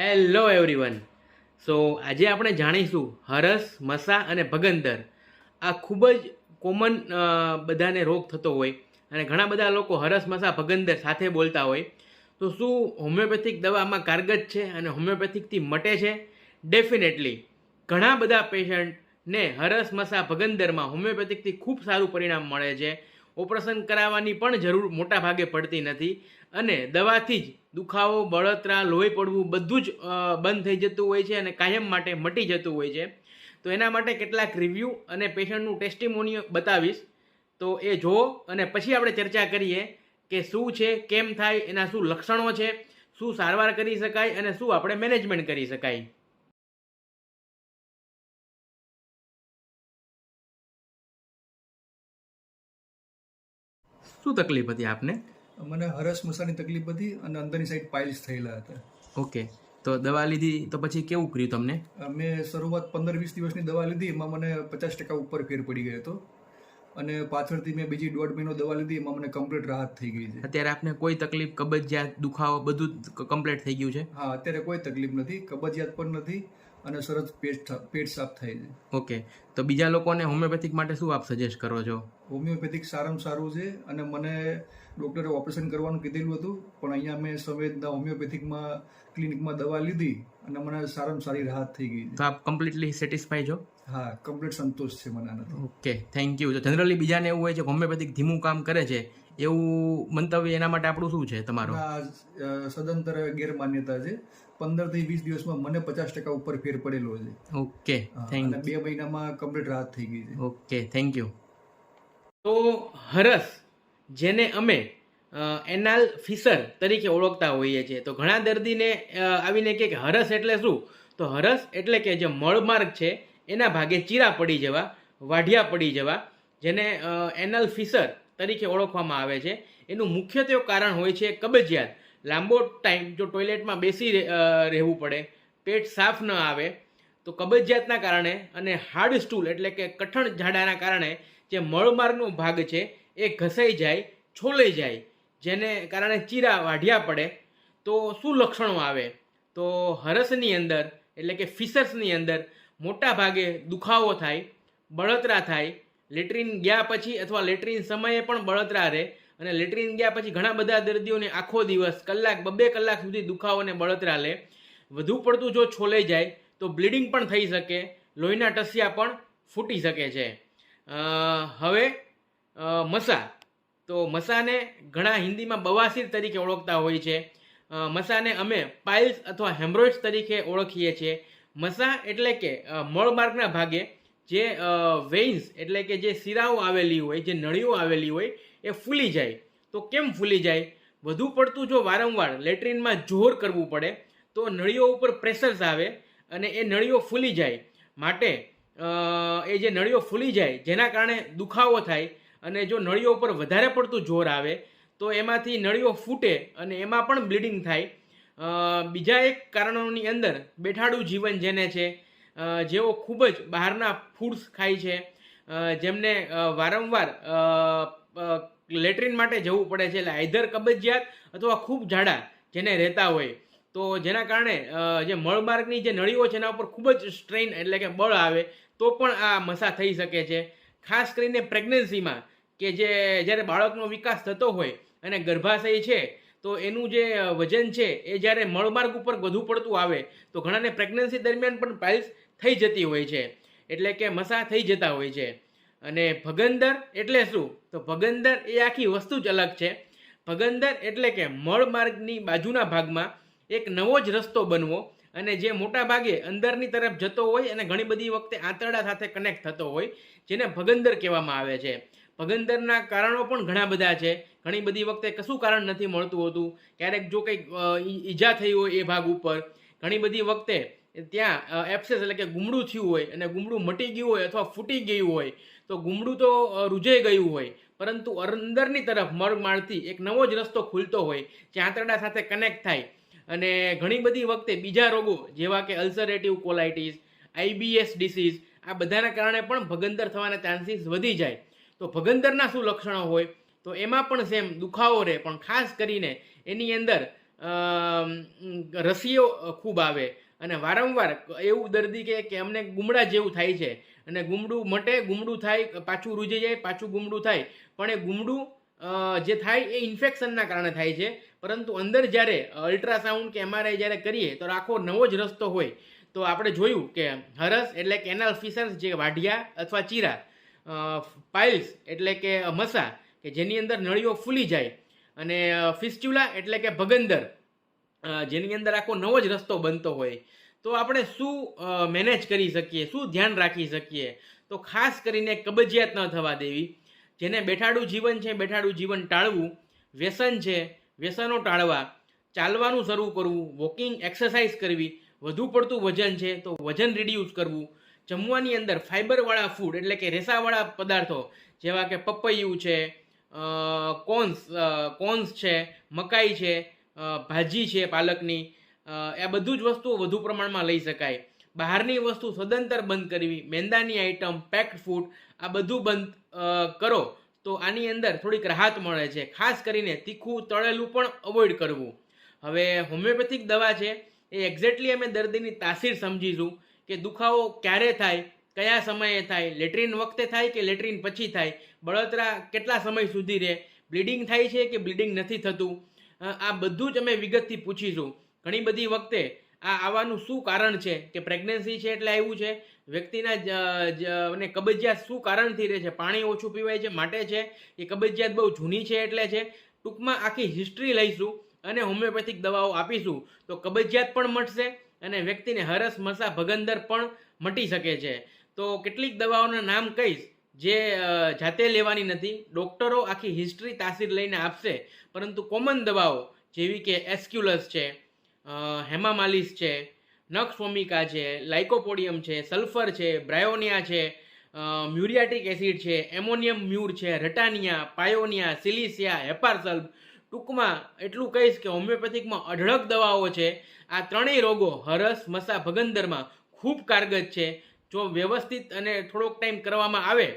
Hello everyone સો આજે આપણે જાણીશું હરસ, મસા અને ભગંદર. આ ખૂબ જ કોમન બધાને રોગ થતો હોય અને ઘણા બધા લોકો હરસ, મસા, ભગંદર સાથે બોલતા હોય. તો શું હોમિયોપેથિક દવામાં કારગત છે અને હોમિયોપેથિકથી મટે છે? ડેફિનેટલી ઘણા બધા પેશન્ટને હરસ, મસા, ભગંદરમાં હોમિયોપેથિકથી ખૂબ સારું પરિણામ મળે છે. ઓપરેશન કરાવવાની પણ જરૂર મોટા ભાગે પડતી નથી. અને દવાથી જ દુખાવો, બળતરા, લોહી પડવું બધું જ બંધ થઈ જતું હોય છે અને કાયમ માટે મટી જતું હોય છે. તો એના માટે કેટલાક રિવ્યૂ અને પેશન્ટનું ટેસ્ટિમોનિયો બતાવીશ. તો એ જુઓ અને પછી આપણે ચર્ચા કરીએ કે શું છે, કેમ થાય, એના શું લક્ષણો છે, શું સારવાર કરી શકાય અને શું આપણે મેનેજમેન્ટ કરી શકાય. શું તકલીફ હતી આપને? મને હરસ મસાની તકલીફ હતી અને અંદરની સાઈડ પાઇલ્સ થયેલા હતા. ઓકે. તો દવા લીધી તો પછી કેવું કર્યું તમને? મેં શરૂઆત પંદર વીસ દિવસની દવા લીધી એમાં મને પચાસ ટકા ઉપર ફેર પડી ગયો હતો. અને પાછળથી મેં બીજી દોઢ મહિનો દવા લીધી એમાં મને કમ્પ્લીટ રાહત થઈ ગઈ છે. અત્યારે આપને કોઈ તકલીફ કબજિયાત દુખાવો બધું કમ્પ્લીટ થઈ ગયું છે? હા અત્યારે કોઈ તકલીફ નથી કબજિયાત પણ નથી અને સરસ પેટ પેટ સાફ થાય છે. ઓકે. તો બીજા લોકોને હોમિયોપેથિક માટે શું આપ સજેસ્ટ કરો છો? હોમિયોપેથિક સારામાં સારું છે અને મને ડૉક્ટરે ઓપરેશન કરવાનું કીધેલું હતું પણ અહીંયા મેં સંવેદના હોમિયોપેથિકમાં ક્લિનિકમાં દવા લીધી અને મને સારામાં સારી રાહત થઈ ગઈ તો આપ કમ્પ્લીટલી સેટિસ્ફાઈ છો? હા કમ્પ્લીટ સંતોષ છે મને આનાથી. ઓકે થેન્ક યુ તો જનરલી બીજાને એવું હોય છે હોમિયોપેથિક ધીમું કામ કરે છે એવું મંતવ્ય એના માટે આપણું શું છે તમારું? સદંતર ગેરમાન્યતા છે. પંદરથી વીસ દિવસમાં મને પચાસ ટકા ઉપર ફેર પડેલો છે. ઓકે થેન્ક બે મહિનામાં કમ્પ્લીટ રાહત થઈ ગઈ છે. Okay thank you. તો હરસ જેને અમે એનાલ ફિશર તરીકે ઓળખતા હોઈએ છીએ. તો ઘણા દર્દીને આવીને કે હરસ એટલે શું? તો હરસ એટલે કે જે મળમાર્ગ છે એના ભાગે ચીરા પડી જવા વાઢિયા પડી જવા જેને એનલ ફિશર તરીકે ઓળખવામાં આવે છે. એનું મુખ્યત્વે કારણ હોય છે કબજિયાત. લાંબો ટાઈમ જો ટોયલેટમાં બેસી રહેવું પડે, પેટ સાફ ન આવે, તો કબજિયાતના કારણે અને હાર્ડ સ્ટૂલ એટલે કે કઠણ ઝાડાના કારણે જે મળમાર્ગનો ભાગ છે એ ઘસાઈ જાય, છોલાઈ જાય, જેને કારણે ચીરા વાઢિયા પડે, તો શું લક્ષણો આવે? તો હરસની અંદર એટલે કે ફિશર્સની અંદર મોટા ભાગે દુખાવો થાય, બળતરા થાય લેટ્રિન ગયા પછી અથવા લેટ્રિન સમયે પણ બળતરા રહે અને લેટ્રિન ગયા પછી ઘણા બધા દર્દીઓને આખો દિવસ કલાક, બબે કલાક સુધી દુખાવો બળતરા લે વધુ પડતું જો છોલાઈ જાય તો બ્લીડિંગ પણ થઈ શકે, લોહીના ટસિયા પણ ફૂટી શકે છે. હવે મસા. તો મસાને ઘણા હિન્દીમાં બવાસીર તરીકે ઓળખતા હોય છે. મસાને અમે પાઇલ્સ અથવા હેમરોઇડ્સ તરીકે ઓળખીએ છીએ. મસા એટલે કે મળમાર્ગના ભાગે જે વેઇન્સ એટલે કે જે શિરાઓ આવેલી હોય, જે નળીઓ આવેલી હોય, એ ફૂલી જાય. તો કેમ ફૂલી જાય? વધુ પડતું જો વારંવાર લેટ્રિનમાં જોર કરવું પડે, તો નળીઓ ઉપર પ્રેશર્સ આવે અને એ નળીઓ ફૂલી જાય. માટે એ જે નળીઓ ફૂલી જાય, જેના કારણે દુખાવો થાય અને જો નળીઓ ઉપર વધારે પડતું જોર આવે, તો એમાંથી નળીઓ ફૂટે અને એમાં પણ બ્લીડિંગ થાય. બીજા એક કારણોની અંદર બેઠાડું જીવન જેને છે જેઓ ખૂબ જ બહારના ફૂડ્સ ખાય છે જેમને વારંવાર લેટ્રિન માટે જવું પડે છે, એટલે આઈધર કબજિયાત અથવા ખૂબ જાડા જેને રહેતા હોય. તો જેના કારણે જે મળમાર્ગની જે નળીઓ છે એના ઉપર ખૂબ જ સ્ટ્રેઇન એટલે કે બળ આવે, તો પણ આ મસા થઈ શકે છે. ખાસ કરીને પ્રેગ્નન્સીમાં કે જે, જ્યારે બાળકનો વિકાસ થતો હોય અને ગર્ભાશય છે તો એનું જે વજન છે, એ જ્યારે મળમાર્ગ ઉપર વધુ પડતું આવે, તો ઘણાને પ્રેગ્નન્સી દરમિયાન પણ પાઇલ્સ થઈ જતી હોય છે. એટલે કે મસા થઈ જતા હોય છે. અને ભગંદર એટલે શું? તો ભગંદર એ આખી વસ્તુ જ અલગ છે. ભગંદર એટલે કે મળમાર્ગની બાજુના ભાગમાં એક નવો જ રસ્તો બનવો અને જે મોટા ભાગે અંદરની તરફ જતો હોય અને ઘણી બધી વખતે આંતરડા સાથે કનેક્ટ થતો હોય, જેને ભગંદર કહેવામાં આવે છે. ભગંદરના કારણો પણ ઘણા બધા છે. ઘણી બધી વખતે કશું કારણ નથી મળતું હોતું. ક્યારેક જો કંઈક ઈજા થઈ હોય એ ભાગ ઉપર. ઘણી બધી વખતે ત્યાં એપ્સેસ એટલે કે ગુમડું થયું હોય અને ગુમડું મટી ગયું હોય અથવા ફૂટી ગયું હોય, તો ગુમડું તો રૂજાઈ ગયું હોય. પરંતુ અંદરની તરફ મરમાળથી એક નવો જ રસ્તો ખુલતો હોય, જે આંતરડા સાથે કનેક્ટ થાય. અને ઘણી બધી વખતે બીજા રોગો, જેવા કે અલ્સરેટિવ કોલાઇટીસ આઈબીએસ ડિસીઝ આ બધાના કારણે પણ ભગંદર થવાના ચાન્સીસ વધી જાય. તો ભગંદરના શું લક્ષણો હોય? તો એમાં પણ સેમ દુખાવો રહે. પણ ખાસ કરીને એની અંદર રસીઓ ખૂબ આવે. અને વારંવાર એવું દર્દી કહે કે અમને ગુમડા જેવું થાય છે. અને ગુમડું મટે, ગુમડું થાય, પાછું રૂજી જાય, પાછું ગુમડું થાય. પણ એ ગુમડું જે થાય એ ઇન્ફેક્શનના કારણે થાય છે. પરંતુ અંદર જ્યારે અલ્ટ્રાસાઉન્ડ કે એમઆરઆઈ જ્યારે કરીએ, તો આખો નવો જ રસ્તો હોય. તો આપણે જોયું કે હરસ એટલે કેનાલ ફિશર્સ જે વાઢિયા અથવા ચીરા પાઇલ્સ એટલે કે મસા કે જેની અંદર નળીઓ ફૂલી જાય. અને ફિસ્ચ્યુલા એટલે કે ભગંદર જેની અંદર આખો નવો જ રસ્તો બનતો હોય. તો આપણે શું મેનેજ કરી શકીએ? શું ધ્યાન રાખી શકીએ? તો ખાસ કરીને કબજિયાત ન થવા દેવી. જેને બેઠાડું જીવન છે, બેઠાડું જીવન ટાળવું, વ્યસન છે, વ્યસનો ટાળવા, ચાલવાનું શરૂ કરવું, વોકિંગ એક્સરસાઇઝ કરવી, વધુ પડતું વજન છે, તો વજન રિડ્યુસ કરવું, જમવાની અંદર ફાઇબરવાળા ફૂડ એટલે કે રેસાવાળા પદાર્થો, જેવા કે પપૈયું છે કોન્સ કોન્સ છે, મકાઈ છે ભાજી છે પાલકની એ બધું જ વસ્તુઓ વધુ પ્રમાણમાં લઈ શકાય. બહારની વસ્તુ સદંતર બંધ કરવી, મેંદાની આઇટમ પેક્ડ ફૂડ આ બધું બંધ કરો તો આની અંદર થોડીક રાહત મળે છે. ખાસ કરીને તીખું, તળેલું પણ અવોઇડ કરવું. હવે હોમિયોપેથિક દવા છે, એ એક્ઝેક્ટલી અમે દર્દીની તાસીર સમજીશું કે દુખાવો ક્યારે થાય કયા સમયે થાય? લેટ્રિન વખતે થાય કે લેટ્રિન પછી થાય? બળતરા કેટલા સમય સુધી રહે? બ્લીડિંગ થાય છે કે બ્લીડિંગ નથી થતું? આ બધું જ અમે વિગતથી પૂછીશું. ઘણી બધી વખતે આ આવવાનું શું કારણ છે? કે પ્રેગ્નન્સી છે એટલે આવ્યું છે. વ્યક્તિના અને કબજિયાત શું કારણથી રહે છે? પાણી ઓછું પીવાય છે, માટે છે? એ કબજિયાત બહુ જૂની છે એટલે છે? ટૂંકમાં આખી હિસ્ટ્રી લઈશું અને હોમિયોપેથિક દવાઓ આપીશું. તો કબજિયાત પણ મટશે અને વ્યક્તિને હરસ મસા ભગંદર પણ મટી શકે છે. તો કેટલીક દવાઓના નામ કહીશ, જે જાતે લેવાની નથી. ડૉક્ટરો આખી હિસ્ટ્રી તાસીર લઈને આપશે. પરંતુ કોમન દવાઓ જેવી કે એસ્ક્યુલસ છે હેમામાલિસ છે નક્ષ છે, લાઇકોપોડિયમ છે, સલ્ફર છે, બ્રાયોનિયા છે મ્યુરિયાટિક એસિડ છે, એમોનિયમ મ્યુર છે, રટાનિયા, પાયોનિયા, સિલિસિયા, હેપારસલ્ફ. ટૂંકમાં એટલું કહીશ કે હોમિયોપેથિકમાં અઢળક દવાઓ છે. આ ત્રણેય રોગો હરસ, મસા, ભગંદરમાં ખૂબ કારગત છે. જો વ્યવસ્થિત અને થોડોક ટાઈમ કરવામાં આવે,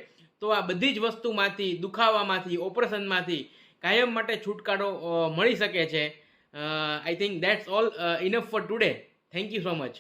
તો આ બધી જ વસ્તુમાંથી, દુખાવામાંથી, ઓપરેશનમાંથી કાયમ માટે છુટકારો મળી શકે છે. I think that's all enough for today thank you so much